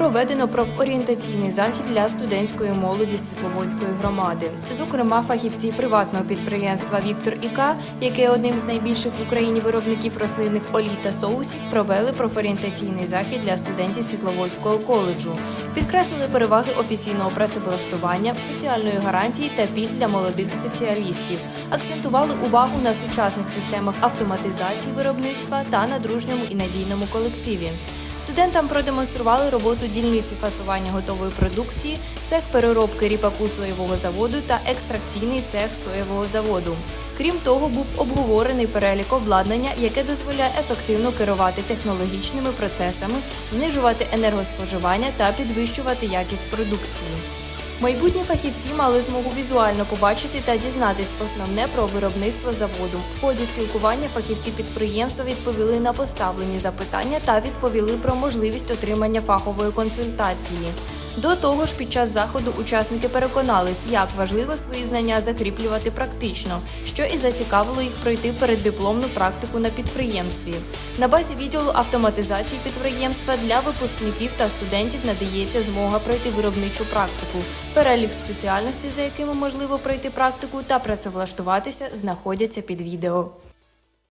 проведено профорієнтаційний захід для студентської молоді Світловодської громади. Зокрема, фахівці приватного підприємства Віктор Іка, яке одним з найбільших в Україні виробників рослинних олій та соусів, провели профорієнтаційний захід для студентів Світловодського коледжу. Підкреслили переваги офіційного працевлаштування, соціальної гарантії та пільг для молодих спеціалістів. Акцентували увагу на сучасних системах автоматизації виробництва та на дружньому і надійному колективі. Студентам продемонстрували роботу дільниці фасування готової продукції, цех переробки ріпаку соєвого заводу та екстракційний цех соєвого заводу. Крім того, був обговорений перелік обладнання, яке дозволяє ефективно керувати технологічними процесами, знижувати енергоспоживання та підвищувати якість продукції. Майбутні фахівці мали змогу візуально побачити та дізнатись основне про виробництво заводу. В ході спілкування фахівці підприємства відповіли на поставлені запитання та відповіли про можливість отримання фахової консультації. До того ж, під час заходу учасники переконались, як важливо свої знання закріплювати практично, що і зацікавило їх пройти переддипломну практику на підприємстві. На базі відділу автоматизації підприємства для випускників та студентів надається змога пройти виробничу практику. Перелік спеціальностей, за якими можливо пройти практику та працевлаштуватися, знаходяться під відео.